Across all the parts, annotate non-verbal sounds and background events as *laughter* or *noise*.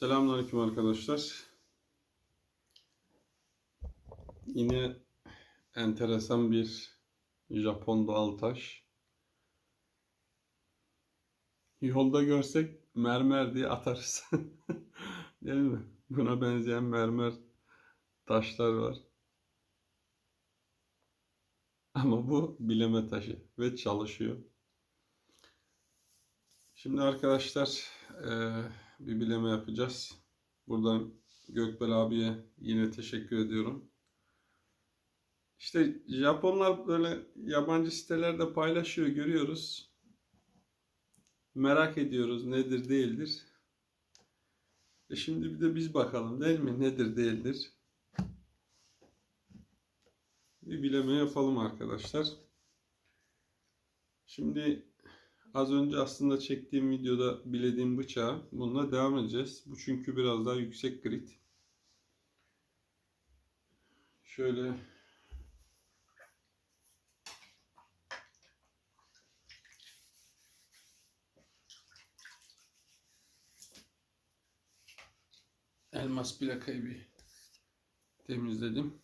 Selamünaleyküm arkadaşlar. Yine enteresan bir Japon doğal taş. Yolda görsek mermer diye atarız. *laughs* Değil mi? Buna benzeyen mermer taşlar var. Ama bu bileme taşı ve çalışıyor. Şimdi arkadaşlar eee, bir bileme yapacağız. Buradan Gökbel abiye yine teşekkür ediyorum. İşte Japonlar böyle yabancı sitelerde paylaşıyor görüyoruz. Merak ediyoruz nedir değildir. E şimdi bir de biz bakalım değil mi nedir değildir. Bir bileme yapalım arkadaşlar. Şimdi Az önce aslında çektiğim videoda bilediğim bıçağı bununla devam edeceğiz. Bu çünkü biraz daha yüksek grit. Şöyle elmas plakayı bir temizledim.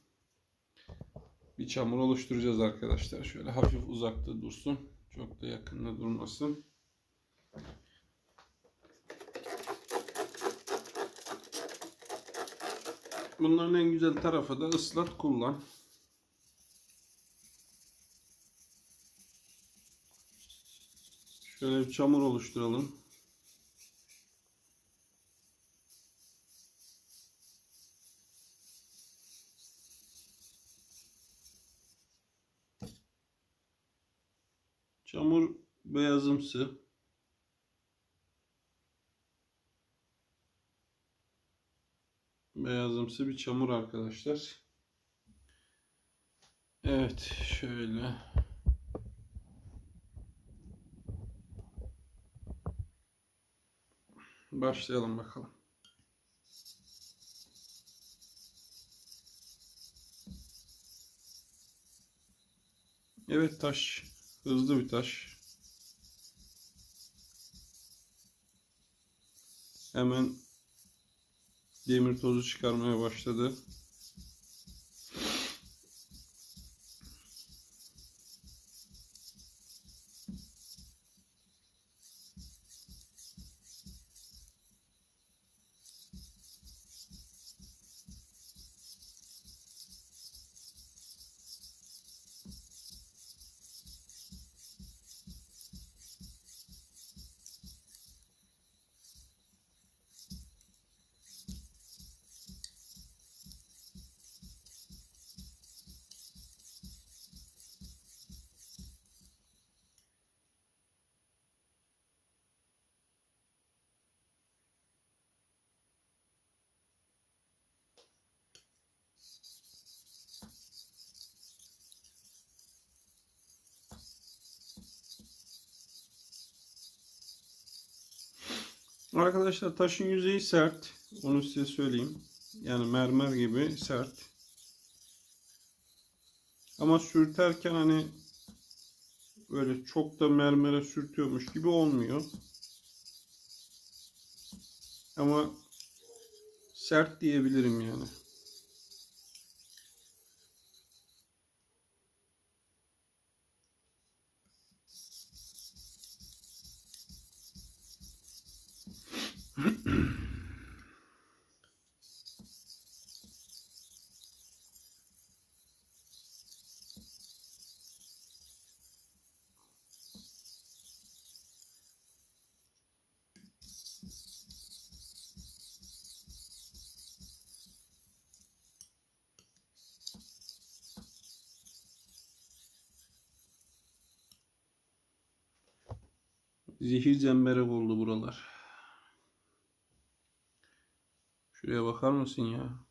Bir çamur oluşturacağız arkadaşlar. Şöyle hafif uzakta dursun. Çok da yakında durmasın. Bunların en güzel tarafı da ıslat kullan. Şöyle bir çamur oluşturalım. Çamur beyazımsı. Beyazımsı bir çamur arkadaşlar. Evet şöyle. Başlayalım bakalım. Evet taş hızlı bir taş. Hemen demir tozu çıkarmaya başladı. Arkadaşlar taşın yüzeyi sert. Onu size söyleyeyim. Yani mermer gibi sert. Ama sürterken hani böyle çok da mermere sürtüyormuş gibi olmuyor. Ama sert diyebilirim yani. Zehir zemberek oldu buralar. Şuraya bakar mısın ya?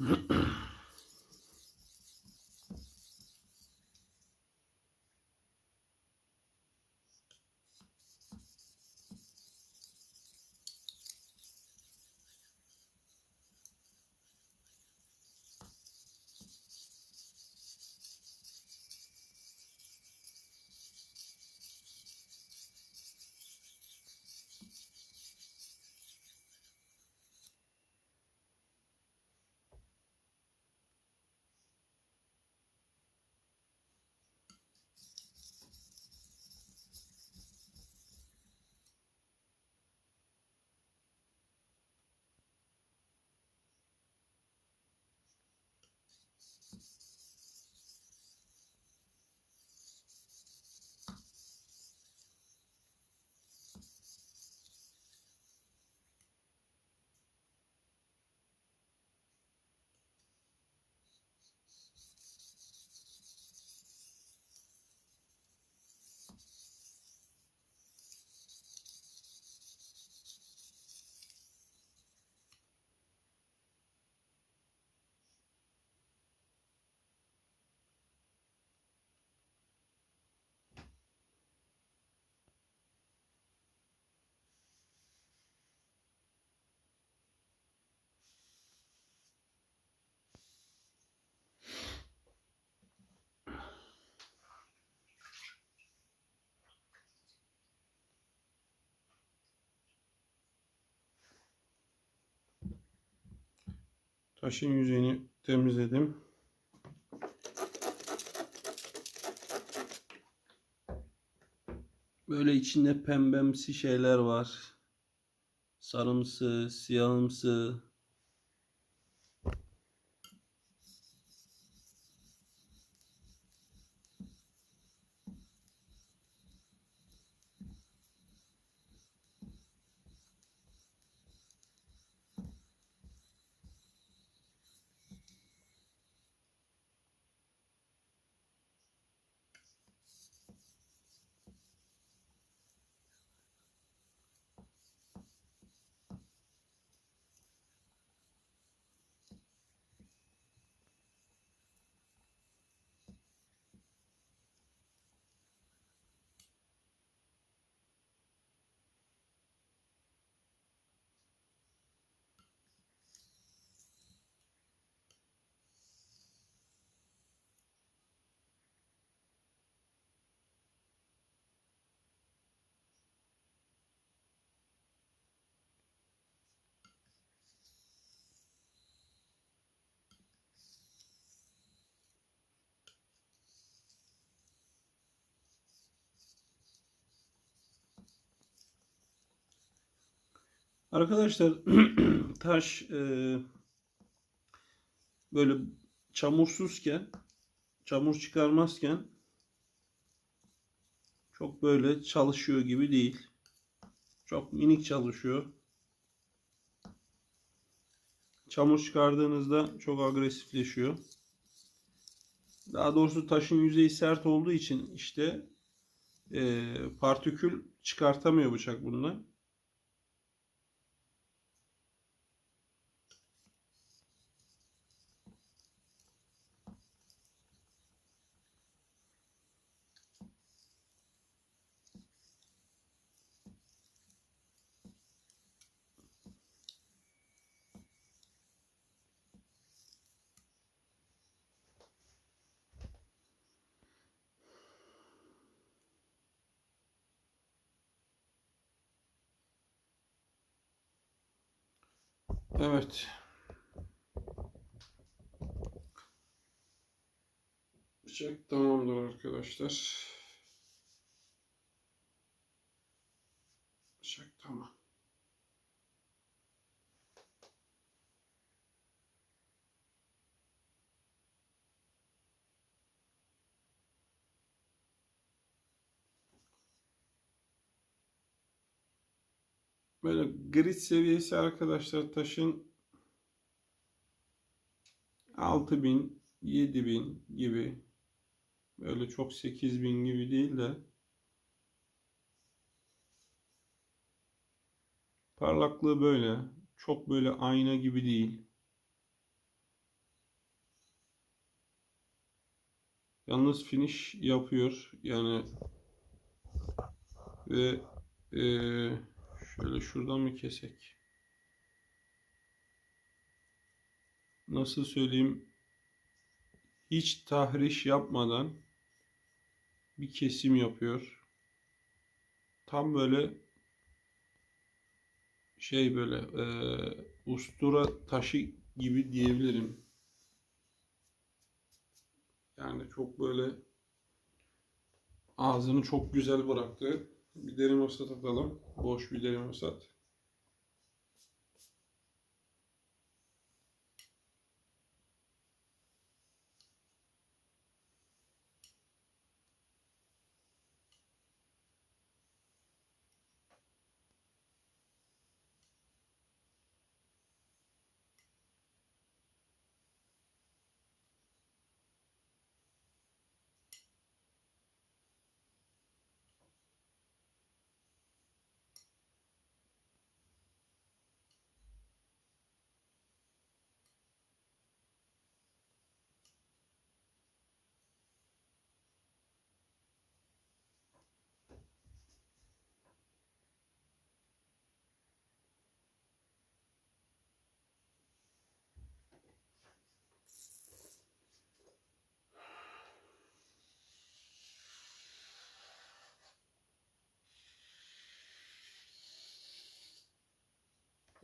Mm-hmm. *clears throat* Taşın yüzeyini temizledim. Böyle içinde pembemsi şeyler var. Sarımsı, siyahımsı. Arkadaşlar *clears throat* taş e, böyle çamursuzken çamur çıkarmazken çok böyle çalışıyor gibi değil. Çok minik çalışıyor. Çamur çıkardığınızda çok agresifleşiyor. Daha doğrusu taşın yüzeyi sert olduğu için işte e, partikül çıkartamıyor bıçak bundan. Evet. Bıçak tamamdır arkadaşlar. Böyle grit seviyesi arkadaşlar taşın 6000, 7000 gibi. Böyle çok 8000 gibi değil de parlaklığı böyle. Çok böyle ayna gibi değil. Yalnız finish yapıyor. Yani ve eee şöyle şuradan mı kesek? Nasıl söyleyeyim? Hiç tahriş yapmadan bir kesim yapıyor. Tam böyle şey böyle eee, ustura taşı gibi diyebilirim. Yani çok böyle ağzını çok güzel bıraktı. Bir derin osat atalım. Boş bir derin osat.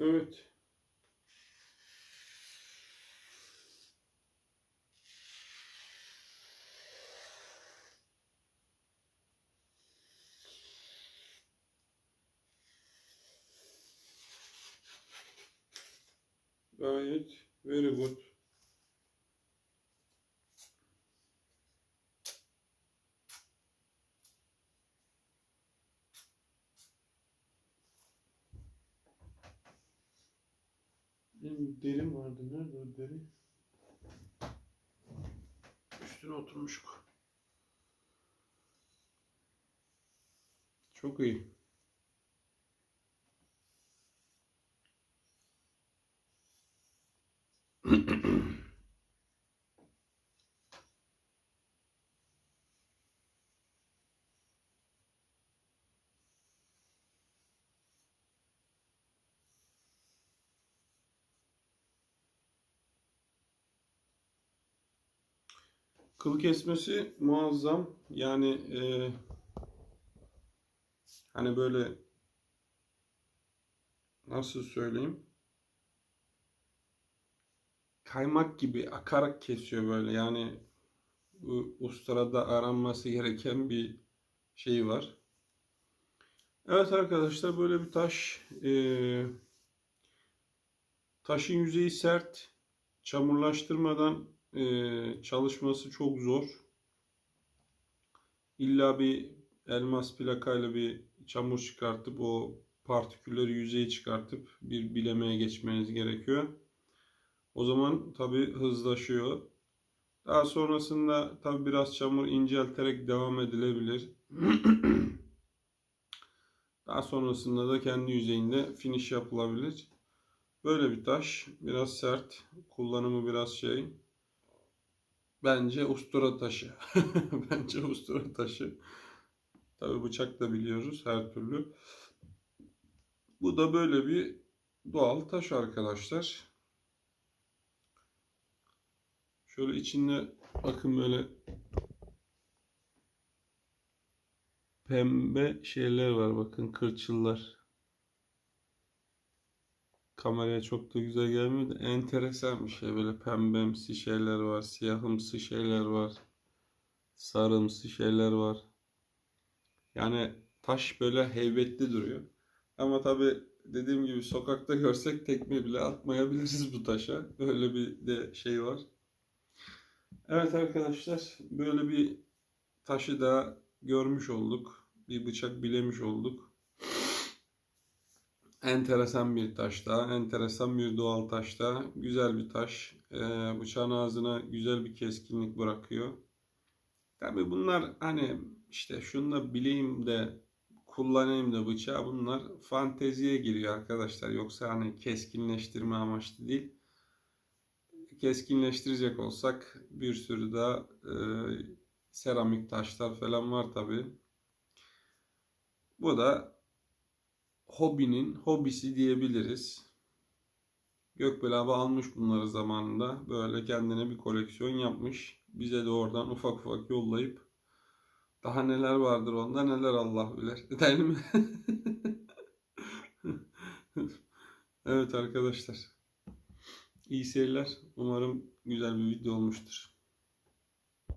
Evet. Gayet very good. Deri? Üstüne oturmuşuk. Çok iyi. *clears throat* Kıl kesmesi muazzam. Yani e, hani böyle nasıl söyleyeyim? Kaymak gibi akarak kesiyor böyle. Yani bu ustarada aranması gereken bir şey var. Evet arkadaşlar böyle bir taş. E, taşın yüzeyi sert. Çamurlaştırmadan e, çalışması çok zor. İlla bir elmas plakayla bir çamur çıkartıp o partikülleri yüzeye çıkartıp bir bilemeye geçmeniz gerekiyor. O zaman tabi hızlaşıyor. Daha sonrasında tabi biraz çamur incelterek devam edilebilir. *clears throat* Daha sonrasında da kendi yüzeyinde finish yapılabilir. Böyle bir taş. Biraz sert. Kullanımı biraz şey. Bence ustura taşı. *laughs* Bence ustura taşı. Tabi bıçak da biliyoruz her türlü. Bu da böyle bir doğal taş arkadaşlar. Şöyle içinde bakın böyle pembe şeyler var bakın kırçıllar. Kameraya çok da güzel gelmiyor da enteresan bir şey böyle pembemsi şeyler var, siyahımsı şeyler var, sarımsı şeyler var. Yani taş böyle heybetli duruyor. Ama tabi dediğim gibi sokakta görsek tekme bile atmayabiliriz bu taşa. Böyle bir de şey var. Evet arkadaşlar böyle bir taşı da görmüş olduk. Bir bıçak bilemiş olduk. Enteresan bir taş da, enteresan bir doğal taş da. Güzel bir taş. Ee, bıçağın ağzına güzel bir keskinlik bırakıyor. Tabi bunlar hani işte şunu da bileyim de kullanayım da bıçağı bunlar fanteziye giriyor arkadaşlar. Yoksa hani keskinleştirme amaçlı değil. Keskinleştirecek olsak bir sürü daha e, Seramik taşlar falan var tabi. Bu da hobinin hobisi diyebiliriz. Gökbel abi almış bunları zamanında. Böyle kendine bir koleksiyon yapmış. Bize de oradan ufak ufak yollayıp daha neler vardır onda neler Allah bilir. *laughs* Değil mi? *laughs* evet arkadaşlar. İyi seyirler. Umarım güzel bir video olmuştur.